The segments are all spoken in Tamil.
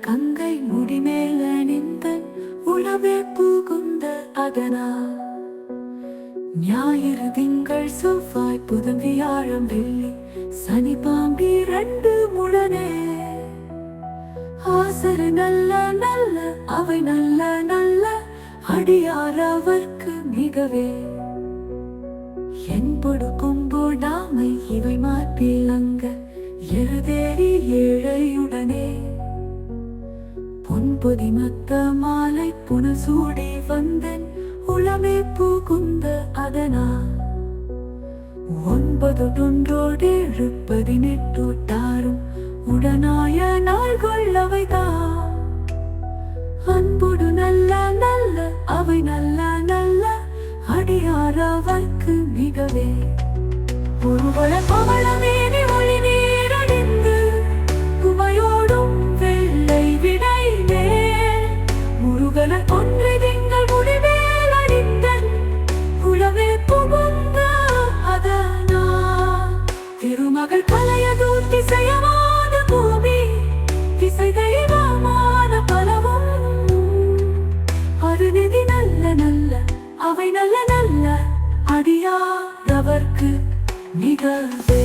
கங்கை முடிமேல் அணிந்த உளவே பூகுந்த அதனா. ஞாயிறு திங்கள் செவ்வாய் புதன் வியாழம் வெள்ளி சனி பாம்பி ரெண்டு முழனே. ஆசரு நல்ல நல்ல அவை நல்ல நல்ல அடியார் அவர்க்கு மிகவே. என்படு கும்போடாமை இவை மாற்றிலங்க எழுதேறி ஏழையுடனே. புதிமத்த மத்த மாலை புனசூடி வந்தன். உளமே பூகுந்த அதனா. ஒன்பது ஒன்றோடு ஏழு பதினெட்டோட்டாரும் உடனாய நாள்கள் அவைதா. அன்புடு நல்ல நல்ல அவை நல்ல நல்ல அடியாரவர்க்கு மிகவே. ஒருவள பவளமே நிகழ்வே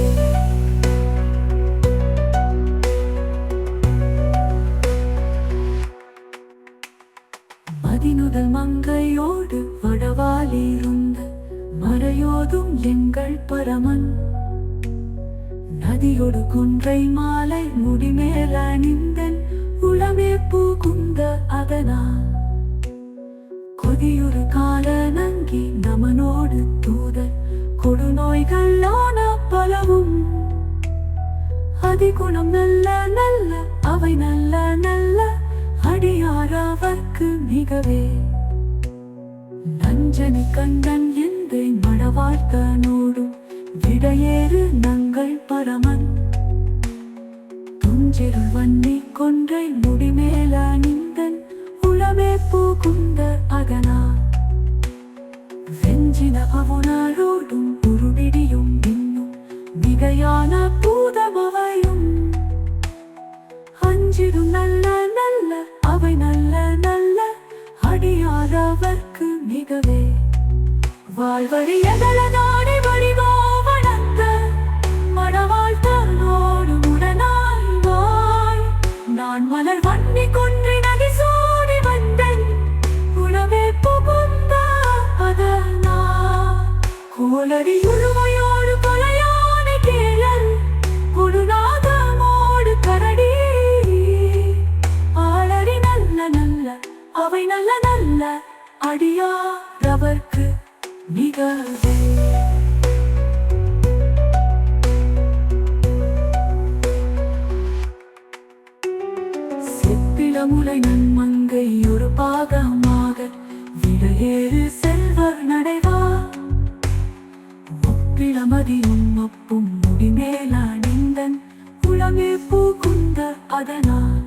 மதினுதல் மங்கையோடு வடவாலிருந்து மறையோதும் எங்கள் பரமன். நதியொடு குன்றை மாலை முடிமேல் அணிந்தன் உளமே பூகுந்த அதனா. கொதியொரு கால நங்கி நமனோடு தூதன் கொடுநோய்கள் ஆன பலவும். அதிகுணம் நல்ல நல்ல அவை நல்ல நல்ல அடியார் அவர்க்கு மிகவே. நஞ்சனு கண்டன் எந்தை மடவாழ்த்தனோடும் விடையேறு நங்கள் பரமன். துஞ்சிருள் வன்னி கொன்றை முடிமேலானி அஞ்சிடும் நல்ல நல்ல அவை நல்ல நல்ல அடியாரவர்க்கு மிகவே. வாழ்வழி எதழதானே வடிவோ வளர்ந்த மனவாழ் தன்னோடு உடனாய் வாய். நான் மலர் வன்னி கொன்றி நதி சூடி வந்தேன் உணவே புகுந்த அதனா கோலடியுழு அடியாரவர்க்கு நிகழ்வே. செப்பிளமுலை நன்மங்கை ஒரு பாகமாக விடையேறு செல்வர் நடைவா. ஒப்பிளமதியும் ஒப்பும் முடிமேல அணிந்தன் உளமே பூகுந்த அதனால்.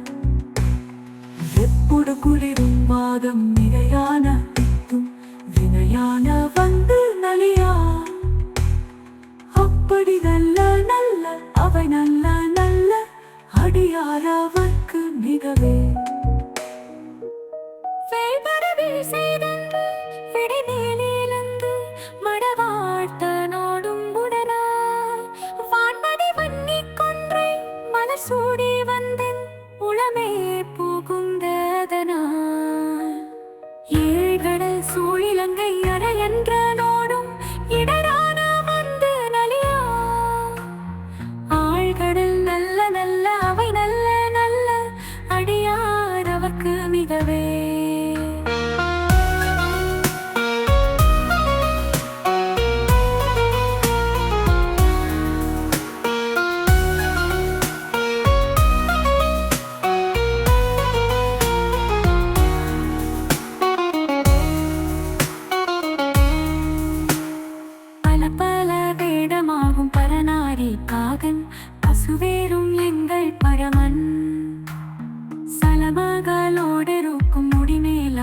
வெப்புடு குளிரும் மாதம் மிகையான வினையான வந்து நலியா? அப்படி நல்ல நல்ல அவை நல்ல நல்ல அடியார் அவர்க்கு மிகவே. சூழிலங்கை சலமகளோடு இருக்கும் முடிமேல்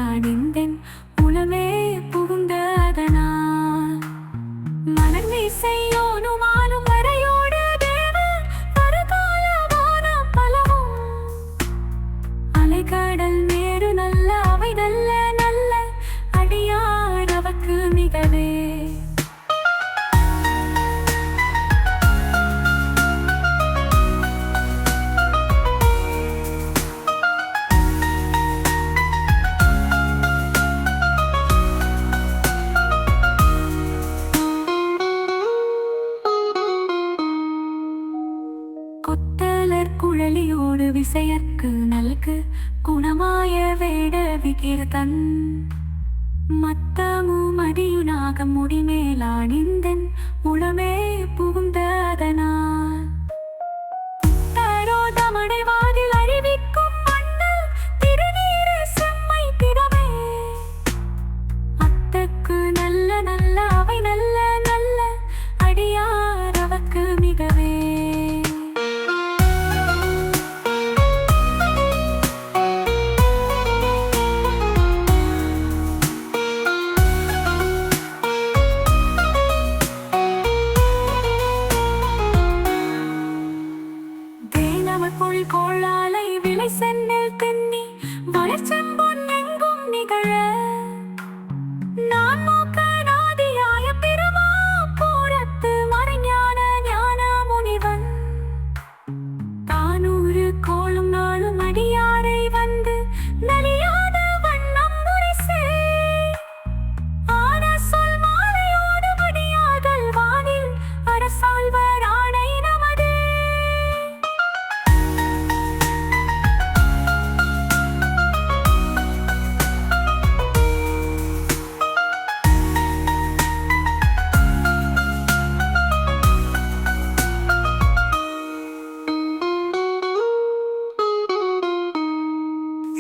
குழலர் குழலியோடு விசையற்கு நல்கு குணமாய வேட விகீர்த்தன் மத்தமும் அடியுனாக முடிமேலானிந்தன் உளமே புகுந்த loca.